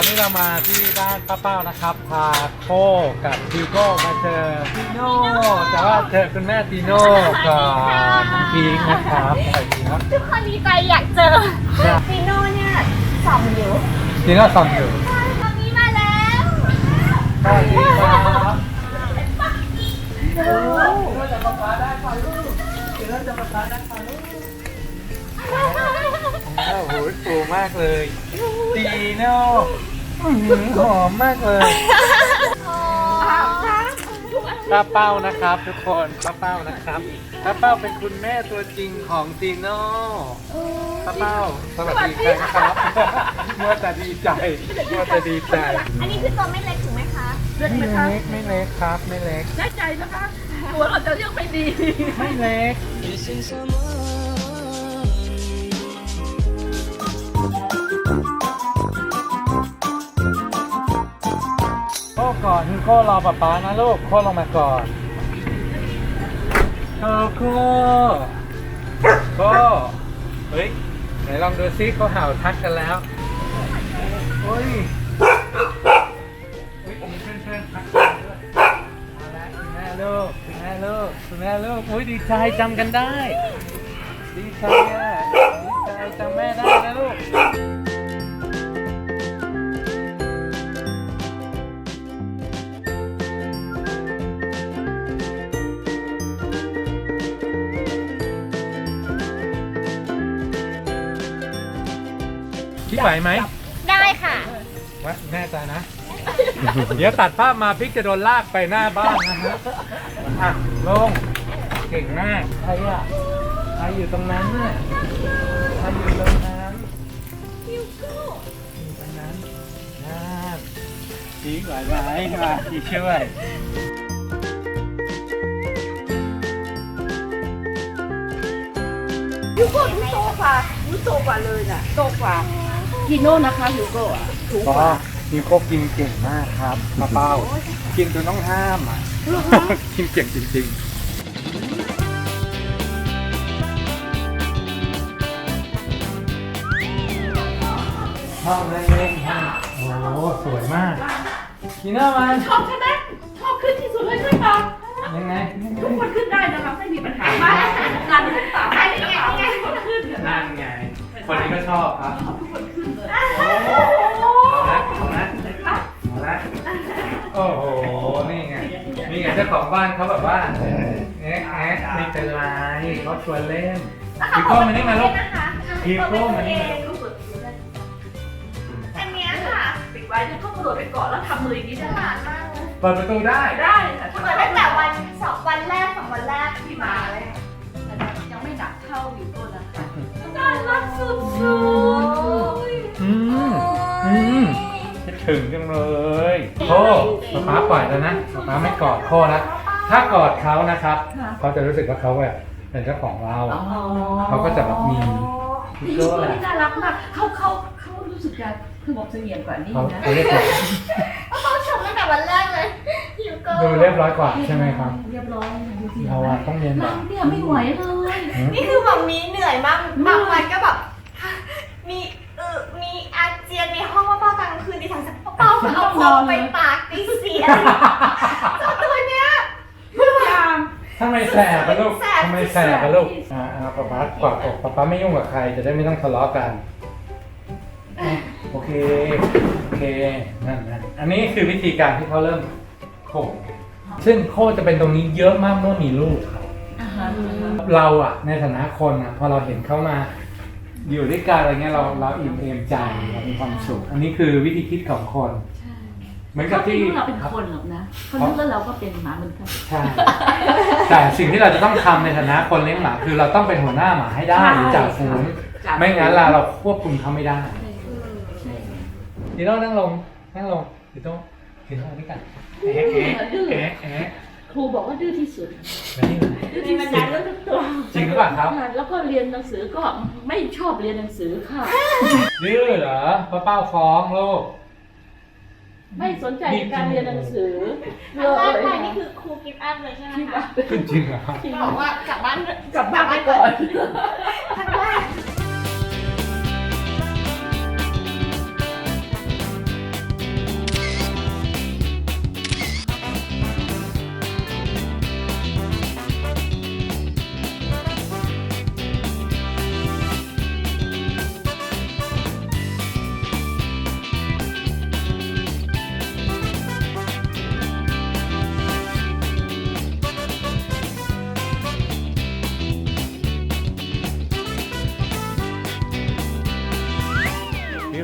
วันนี้เรามาที่บ้านป้าเป้านะครับ พาโคกับทีโก้มาเจอทีโน่แต่ว่าเจอคุณแม่ทีโน่กับน้องพิงค์นะครับสวัสดีครับทุกคนดีใจอยากเจอครับฟีโน่เนี่ยสองอยู่ทีโน่สอนอยู่ตอนนี้มาแล้วสวัสดีครับทีโน่จะมาพาได้ค่ะลูกทีโน่จะมาพาได้ค่ะลูกโอ้โหสูงมากเลยทีโน่ อื้อหือหอมมากเลยป้าเป้านะครับ ทุกคนป้าเป้านะครับป้าเป้าเป็นคุณแม่ตัวจริงของจีโน่ป้าเป้าสวัสดีครับเมื่อแต่ดีใจเมื่อแต่ดีใจ อันนี้คือตัวไม่เล็กถูกไหมคะ เล็กไม่ไหมคะเล็กไม่เล็กครับไม่เล็กแน่ใจนะคะ ตัวเราจะยังไม่ดี ไม่เล็ก โค้ก่อนโค้รอป๊าป๊านะลูกโค้ลงมาก่อนโค้โค้โค้เฮ้ยไหนลองดูซิเขาเห่าทักกันแล้วโอ้ยเฮ้ยมีเพื่อนๆทักกันด้วยมาแล้วคุณแม่ลูกคุณแม่ลูกคุณแม่ลูกอุ้ยดีใจจำกันได้ ดีใจอะดีใจจำแม่ได้นะลูก คิดไหวไหมได้ค่ะ วะแน่ใจนะ เดี๋ยวตัดภาพมาพิกจะโดนลากไปหน้าบ้านนะฮะอะลงเก่งมากใครอะใครอยู่ตรงนั้นน่ะใครอยู่ตรงนั้นอยู่ตรงนั้นน่าพีกไหวไหมมาพี่ช่วยยูโก้ยูโตกว่ายูโตกว่าเลยน่ะโตกว่า กิโน่นะคะยูโก้อะสูงก็กว่ามีโคกกินเก่งมากครับมาเป้ากินจนต้องห้ามอะกินเก่งจริงๆห้องเล่นๆห้องโอ้โหสวยมากกินหน้ามันชอบใช่ไหมชอบขึ้นที่สุดเลยใช่ไหมยังไงทุกคนขึ้นได้นะคะไม่มีปัญหามากงานเป็นสามได้เลยนะคะทุกคนขึ้นเถอะนั่นไง คนนี้ก็ชอบครับ ทุกคน ของบ้านเขาแบบว่าแอะแอะไม่เป็นไรเขาชวนเล่น พีโก้มานี่มาลูกนะคะพีโก้มานี่มาลูกสุดอันเนี้ยค่ะปิดไว้เนี่ยก็กระโดดไปเกาะแล้วทำมืออย่างนี้ได้หวานมากเลยเปิดประตูได้ ได้ค่ะเปิดตั้งแต่วันสองวันแรกสองวันแรกที่มาเลยยังไม่หนักเท่าอยู่ต้นนะคะน่ารักสุดอื ถึงจังเลยโค้ป๊าป๊าปล่อยแล้วนะป๊าป๊าไม่กอดโค้นะถ้ากอดเขานะครับ เขาจะรู้สึกว่าเขาแบบเป็นเจ้าของเรา เขาก็จะแบบมีพี่ยูโก้นี่น่ารักมากเขาเขาเขารู้สึกจะคือบอกเสงี่ยมกว่านี้เขานะเขาเรียกว่าเขาชมตั้งแต่วันแรกเลยฮิวโก้ดูเรียบร้อยกว่าใช่ไหมครับ เรียบร้อยดูสิเราอะต้องเรียนแบเราบเนี่ยไม่ไหวเลย นี่คือแบบมีเหนื่อยมากบางวันก็แบบ มีเออมีอาเจียนในห้องว่าเป้ากลางคืนดิฉันจะเป้าเอาคอไปปากตีเสียเจ้าตัวเนี้ยทุกอย่างทำไมแสบอะลูกแสบทำไมแสบอะลูกอ่าอ่าป๊าป๊ากอดอกป๊าป๊าไม่ยุ่งกับใครจะได้ไม่ต้องทะเลาะกันอะโอเคโอเคนั่นนั่นอันนี้คือวิธีการที่เขาเริ่มโคซึ่งโคจะเป็นตรงนี้เยอะมากเมื่อมีลูกครับอาหารเราอะในฐานะคนอะพอเราเห็นเขามา อยู่ด้วยกันอะไรเงี้ยเราเราอิ่มเอมใจเรามีความสุข อันนี้คือวิธีคิดของคนเหมือนกับเขาไม่ที่รู้เราเป็นคนหรอกนะเขารู้ว่าเราก็เป็นหมาเหมือนกันใช่แต่สิ่งที่เราจะต้องทำในฐานะคนเลี้ยงหมาคือเราต้องเป็นหัวหน้าหมาให้ได้หรือจ่าฝูงไม่งั้นเราเราควบคุมเขาไม่ได้ใช่ทีโน่นั่งลงนั่งลงทีโน่ทีโน่นี่กันเอ๊ะเอ๊ะเอ๊ะเอ๊ะค รูบอกว่าดื้อที่สุดมานี่เลยดื้อที่สุดแล้วทุกตัวจริงหรือเปล่าครับ แล้วก็เรียนหนังสือก็ไม่ชอบเรียนหนังสือค่ะ ดื้อเหรอป้าเป้าฟ้องลูก ไม่สนใจในการเรียนหนังสืออันแรกไปนี่คือครูกิฟต์อัพเลยใช่ไหมที่คะว่าจริงเหรอครับ บอกว่ากลับบ้านกลับบ้านไปก่อนครั้งแรก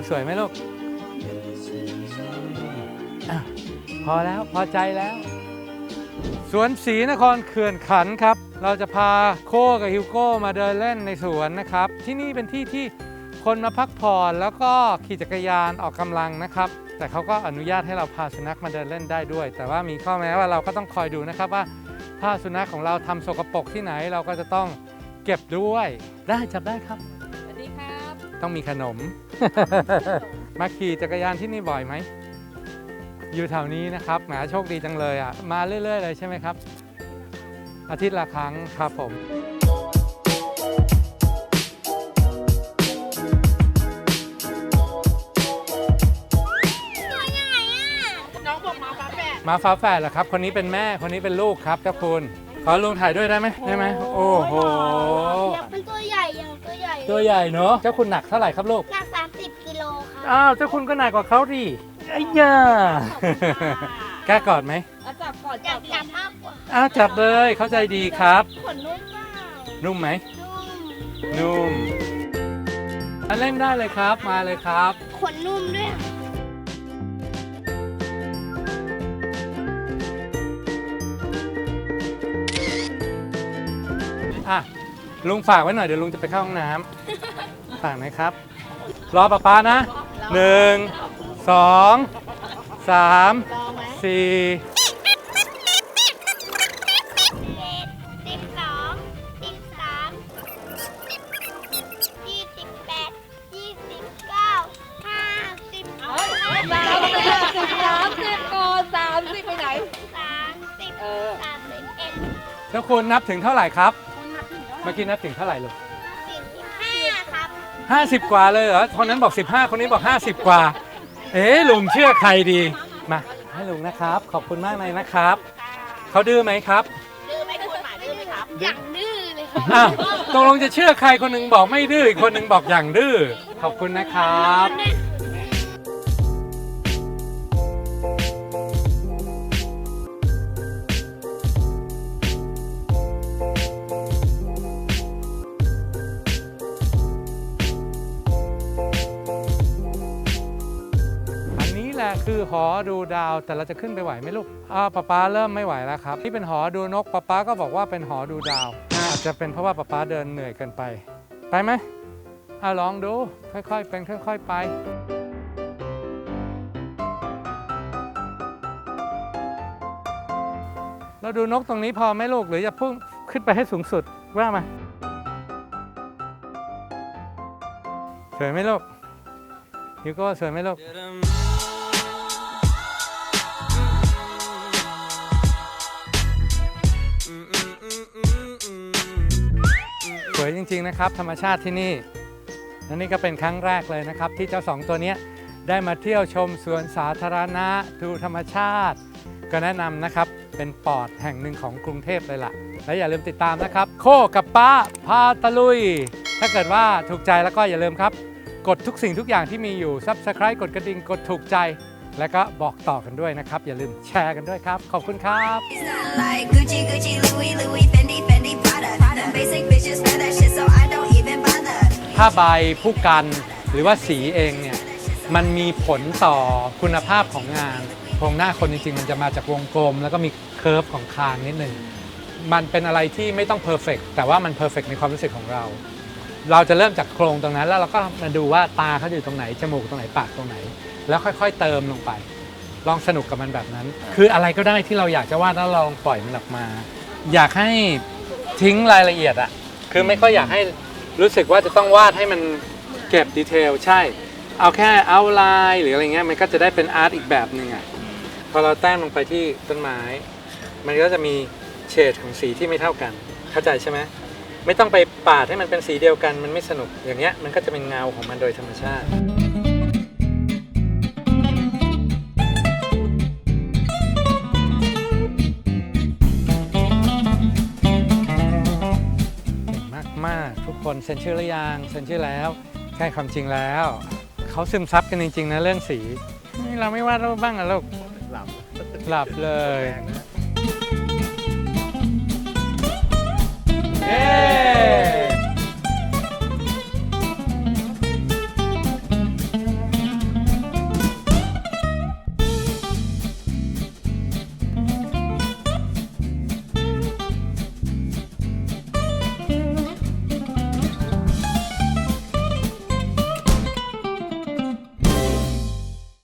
สวยไหมลูกอะพอแล้วพอใจแล้ว สวนศรีนครเขื่อนขันธ์ครับ เราจะพาโคกับฮิวโก้มาเดินเล่นในสวนนะครับ ที่นี่เป็นที่ที่คนมาพักผ่อนแล้วก็ขี่จักรยานออกกำลังนะครับ แต่เขาก็อนุญาตให้เราพาสุนัขมาเดินเล่นได้ด้วย แต่ว่ามีข้อแม้ว่าเราก็ต้องคอยดูนะครับว่า ถ้าสุนัขของเราทำสกปรกที่ไหนเราก็จะต้องเก็บด้วย ได้จับได้ครับ สวัสดีครับ ต้องมีขนม มาขี่จักรยานที่นี่บ่อยไหม อยู่แถวนี้นะครับแหมโชคดีจังเลยอะ มาเรื่อย ๆ เลยใช่ไหมครับ อาทิตย์ละครั้งครับผมน้องบอกมาฟ้าแฝดมาฟ้าแฝดเหรอครับ คนนี้เป็นแม่ คนนี้เป็นลูกครับเจ้าคุณ ขอลุงถ่ายด้วยได้ไหมได้ไหม โอ้โหอยากเป็นตัวใหญ่อย่างตัวใหญ่ ตัวใหญ่เนอะ เจ้าคุณหนักเท่าไหร่ครับลูก หนัก30กิโลครับ อ้าวเจ้าคุณก็หนักกว่าเขาดิไอ้ย่ากล้ากอดไหมเอาจับก่อนอยากจับมากกว่าอ้าวจับเลยเข้าใจดีครับ ขนนุ่มเปล่านุ่มไหมนุ่มนุ่มมาเล่นได้เลยครับมาเลยครับ ขนนุ่มด้วยอะลุงฝากไว้หน่อยเดี๋ยวลุงจะไปเข้าห้องน้ำฝากหน่อยครับ รอป้าป้านะ หนึ่งสองสามลองไหมสี่สิบสองสิบสามยี่สิบแปดยี่สิบเก้าห้าสิบสามสามสิบสามสิบก่อนสามสิบไปไหนสามสิบเออสามสิบเอ็ดเจ้าคุณนับถึงเท่าไหร่ครับเมื่อกี้นับถึงเท่าไหร่ลูก ห้าสิบกว่าเลยเหรอคนนั้นบอกสิบห้าคนนี้บอกห้าสิบกว่า เอ๊ะลุงเชื่อใครดี มาให้ลุงนะครับ ขอบคุณมากเลยนะครับ เขาดื้อไหมครับ ดื้อไหมคุณหมาดื้อไหมครับอย่างดื้อเลยค่ะอ้ตกลงจะเชื่อใครคนหนึงบอกไม่ดื้ออีกคนหนึงบอกอย่างดื้อ ขอบคุณนะครับ คือหอดูดาวแต่เราจะขึ้นไปไหวไหมลูกอ่าป๊าป๊าเริ่มไม่ไหวแล้วครับนี่เป็นหอดูนกป๊าป๊าก็บอกว่าเป็นหอดูดาวอาจจะเป็นเพราะว่าป๊าป๊าเดินเหนื่อยเกินไป ไปไหมอ่าลองดูค่อยๆเป็นค่อย ๆ ไปเราดูนกตรงนี้พอไหมลูกหรือจะพุ่งขึ้นไปให้สูงสุดว่ามาสวยไหมลูกฮิวโก้สวยไหมลูก วยจริง ๆ นะครับ ธรรมชาติที่นี่และนี่ก็เป็นครั้งแรกเลยนะครับ ที่เจ้าสองตัวนี้ได้มาเที่ยวชมสวนสาธารณะดูธรรมชาติ ก็แนะนำนะครับเป็นปอดแห่งหนึ่งของกรุงเทพเลยล่ะ และอย่าลืมติดตามนะครับ โคกับป้าพาตะลุย ถ้าเกิดว่าถูกใจแล้วก็อย่าลืมครับ กดทุกสิ่งทุกอย่างที่มีอยู่ Subscribe กดกระดิ่งกดถูกใจ แล้วก็บอกต่อกันด้วยนะครับ อย่าลืมแชร์กันด้วยครับ ขอบคุณครับ ผ้าใบผู้กันหรือว่าสีเองเนี่ยมันมีผลต่อคุณภาพของงานโครงหน้าคนจริง ๆ มันจะมาจากวงกลม แล้วก็มีเคิร์ฟของคางนิดหนึ่งมันเป็นอะไรที่ไม่ต้องเพอร์เฟกแต่ว่ามันเพอร์เฟกในความรู้สึกของเรา เราจะเริ่มจากโครงตรงนั้น แล้วเราก็มาดูว่าตาเขาอยู่ตรงไหน จมูกตรงไหนปากตรงไหน แล้วค่อยๆเติมลงไป ลองสนุกกับมันแบบนั้น คืออะไรก็ได้ที่เราอยากจะวาดแล้วลองปล่อยมันออกมา อยากให้ ทิ้งรายละเอียดอะคือไม่ค่อยอยากให้รู้สึกว่าจะต้องวาดให้มันเก็บดีเทลใช่ เอาแค่เอาลน์หรืออะไรเงี้ยมันก็จะได้เป็นอาร์ตอีกแบบหนึ่งอะพอเราแต้มลงไปที่ต้นไม้ มันก็จะมีเฉดของสีที่ไม่เท่ากัน เข้าใจใช่ไหมไม่ต้องไปปาดให้มันเป็นสีเดียวกันมันไม่สนุกอย่างเงี้ยมันก็จะเป็นเงาของมันโดยธรรมชาติ คนเซ็นชื่อหรือยังเซ็นชื่อแล้วใช่ความจริงแล้วเขาซึมซับกันจริงๆนะเรื่องสีเราไม่วาดรูปบ้างอะลูกหลับหลับเลยเย้